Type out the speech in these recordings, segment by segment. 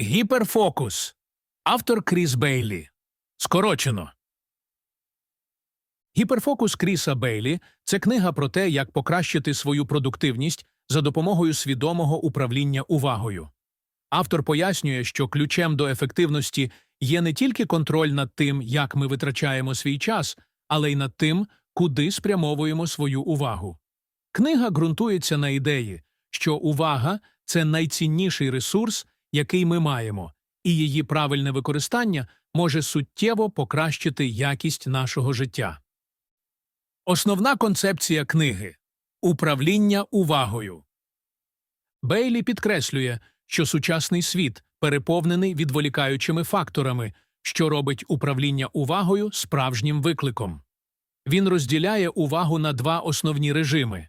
Гіперфокус. Автор Кріс Бейлі. Скорочено. Гіперфокус Кріса Бейлі це книга про те, як покращити свою продуктивність за допомогою свідомого управління увагою. Автор пояснює, що ключем до ефективності є не тільки контроль над тим, як ми витрачаємо свій час, але й над тим, куди спрямовуємо свою увагу. Книга ґрунтується на ідеї, що увага це найцінніший ресурс, який ми маємо, і її правильне використання може суттєво покращити якість нашого життя. Основна концепція книги управління увагою. Бейлі підкреслює, що сучасний світ переповнений відволікаючими факторами, що робить управління увагою справжнім викликом. Він розділяє увагу на два основні режими.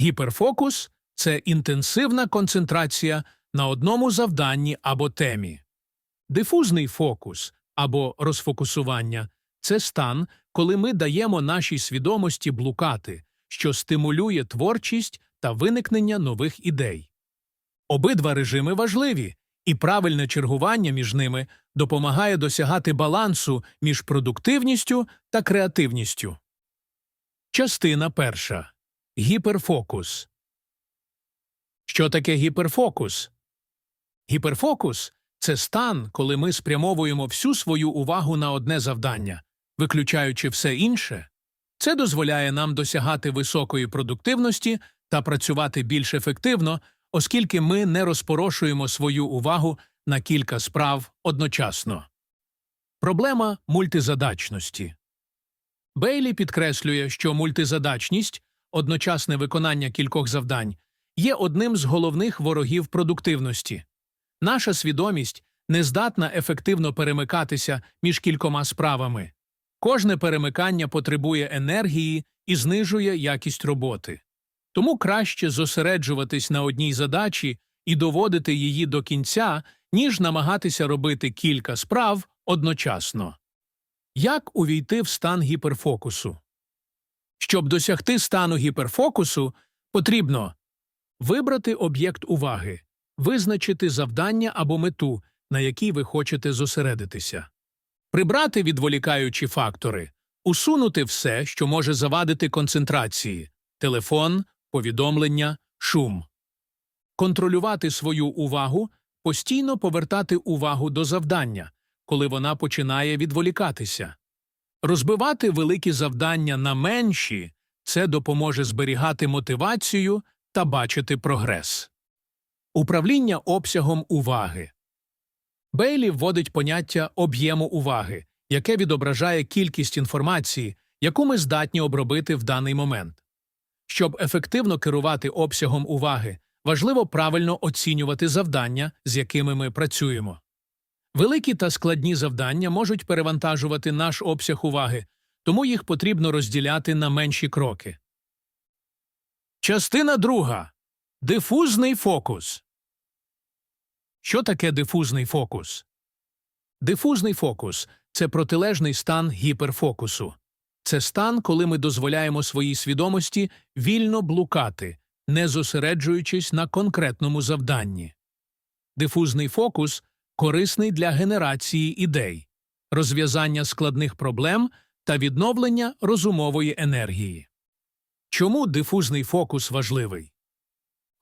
Гіперфокус це інтенсивна концентрація на одному завданні або темі. Дифузний фокус або розфокусування це стан, коли ми даємо нашій свідомості блукати, що стимулює творчість та виникнення нових ідей. Обидва режими важливі, і правильне чергування між ними допомагає досягати балансу між продуктивністю та креативністю. Частина перша. Гіперфокус. Що таке гіперфокус? Гіперфокус це стан, коли ми спрямовуємо всю свою увагу на одне завдання, виключаючи все інше. Це дозволяє нам досягати високої продуктивності та працювати більш ефективно, оскільки ми не розпорошуємо свою увагу на кілька справ одночасно. Проблема мультизадачності. Бейлі підкреслює, що мультизадачність, одночасне виконання кількох завдань, є одним з головних ворогів продуктивності. Наша свідомість не здатна ефективно перемикатися між кількома справами. Кожне перемикання потребує енергії і знижує якість роботи. Тому краще зосереджуватись на одній задачі і доводити її до кінця, ніж намагатися робити кілька справ одночасно. Як увійти в стан гіперфокусу? Щоб досягти стану гіперфокусу, потрібно вибрати об'єкт уваги, визначити завдання або мету, на якій ви хочете зосередитися, прибрати відволікаючі фактори, усунути все, що може завадити концентрації телефон, повідомлення, шум. Контролювати свою увагу, постійно повертати увагу до завдання, коли вона починає відволікатися. Розбивати великі завдання на менші це допоможе зберігати мотивацію та бачити прогрес. Управління обсягом уваги. Бейлі вводить поняття об'єму уваги, яке відображає кількість інформації, яку ми здатні обробити в даний момент. Щоб ефективно керувати обсягом уваги, важливо правильно оцінювати завдання, з якими ми працюємо. Великі та складні завдання можуть перевантажувати наш обсяг уваги, тому їх потрібно розділяти на менші кроки. Частина друга. Дифузний фокус. Що таке дифузний фокус? Дифузний фокус це протилежний стан гіперфокусу. Це стан, коли ми дозволяємо своїй свідомості вільно блукати, не зосереджуючись на конкретному завданні. Дифузний фокус корисний для генерації ідей, розв'язання складних проблем та відновлення розумової енергії. Чому дифузний фокус важливий?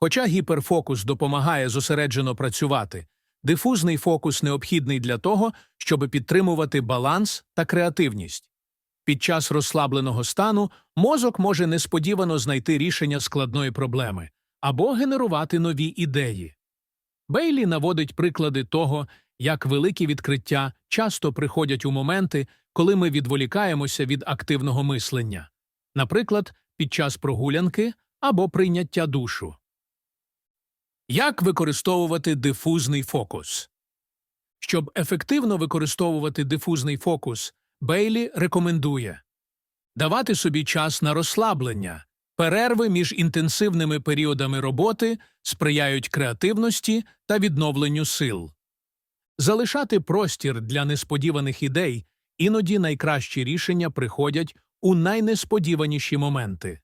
Хоча гіперфокус допомагає зосереджено працювати, дифузний фокус необхідний для того, щоб підтримувати баланс та креативність. Під час розслабленого стану мозок може несподівано знайти рішення складної проблеми або генерувати нові ідеї. Бейлі наводить приклади того, як великі відкриття часто приходять у моменти, коли ми відволікаємося від активного мислення, наприклад, під час прогулянки або прийняття душу. Як використовувати дифузний фокус? Щоб ефективно використовувати дифузний фокус, Бейлі рекомендує давати собі час на розслаблення, перерви між інтенсивними періодами роботи сприяють креативності та відновленню сил, залишати простір для несподіваних ідей, іноді найкращі рішення приходять у найнесподіваніші моменти.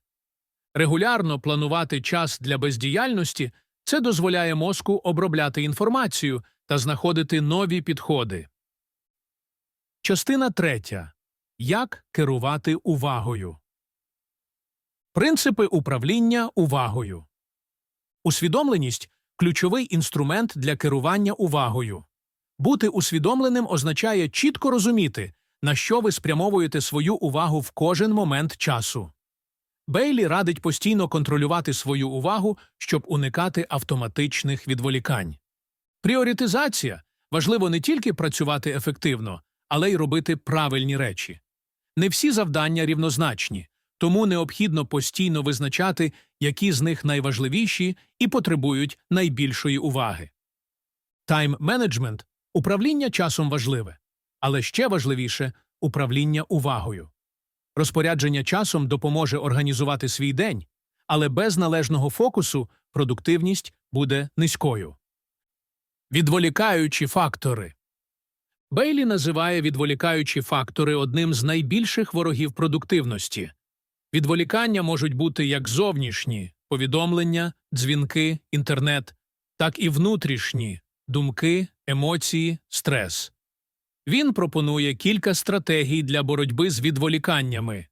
Регулярно планувати час для бездіяльності це дозволяє мозку обробляти інформацію та знаходити нові підходи. Частина третя. Як керувати увагою. Принципи управління увагою. Усвідомленість ключовий інструмент для керування увагою. Бути усвідомленим означає чітко розуміти, на що ви спрямовуєте свою увагу в кожен момент часу. Бейлі радить постійно контролювати свою увагу, щоб уникати автоматичних відволікань. Пріоритизація важливо не тільки працювати ефективно, але й робити правильні речі. Не всі завдання рівнозначні, тому необхідно постійно визначати, які з них найважливіші і потребують найбільшої уваги. Тайм-менеджмент – управління часом важливе, але ще важливіше – управління увагою. Розпорядження часом допоможе організувати свій день, але без належного фокусу продуктивність буде низькою. Відволікаючі фактори Бейлі називає відволікаючі фактори одним з найбільших ворогів продуктивності. Відволікання можуть бути як зовнішні повідомлення, дзвінки, інтернет, так і внутрішні думки, емоції, стрес. Він пропонує кілька стратегій для боротьби з відволіканнями.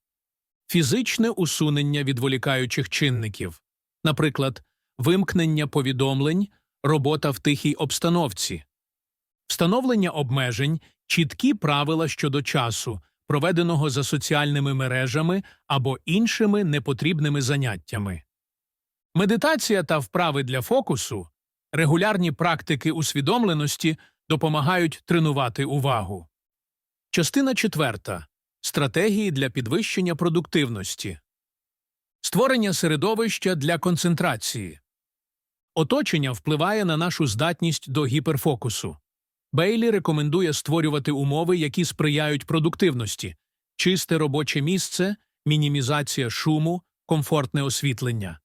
Фізичне усунення відволікаючих чинників, наприклад, вимкнення повідомлень, робота в тихій обстановці, встановлення обмежень, чіткі правила щодо часу, проведеного за соціальними мережами або іншими непотрібними заняттями. Медитація та вправи для фокусу, регулярні практики усвідомленості допомагають тренувати увагу. Частина четверта. Стратегії для підвищення продуктивності. Створення середовища для концентрації. Оточення впливає на нашу здатність до гіперфокусу. Бейлі рекомендує створювати умови, які сприяють продуктивності, чисте робоче місце, мінімізація шуму, комфортне освітлення.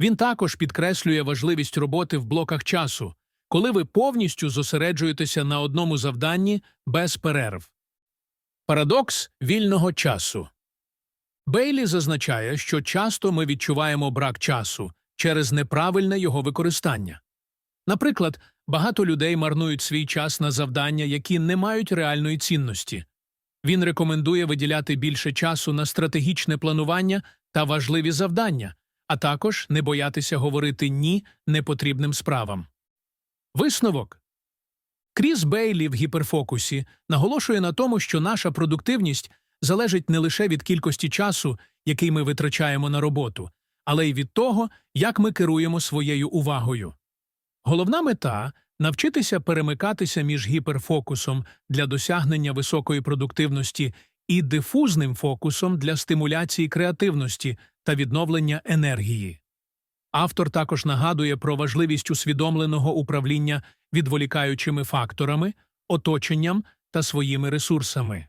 Він також підкреслює важливість роботи в блоках часу, коли ви повністю зосереджуєтеся на одному завданні без перерв. Парадокс вільного часу. Бейлі зазначає, що часто ми відчуваємо брак часу через неправильне його використання. Наприклад, багато людей марнують свій час на завдання, які не мають реальної цінності. Він рекомендує виділяти більше часу на стратегічне планування та важливі завдання, а також не боятися говорити ні непотрібним справам. Висновок Кріс Бейлі в гіперфокусі наголошує на тому, що наша продуктивність залежить не лише від кількості часу, який ми витрачаємо на роботу, але й від того, як ми керуємо своєю увагою. Головна мета навчитися перемикатися між гіперфокусом для досягнення високої продуктивності і дифузним фокусом для стимуляції креативності та відновлення енергії. Автор також нагадує про важливість усвідомленого управління відволікаючими факторами, оточенням та своїми ресурсами.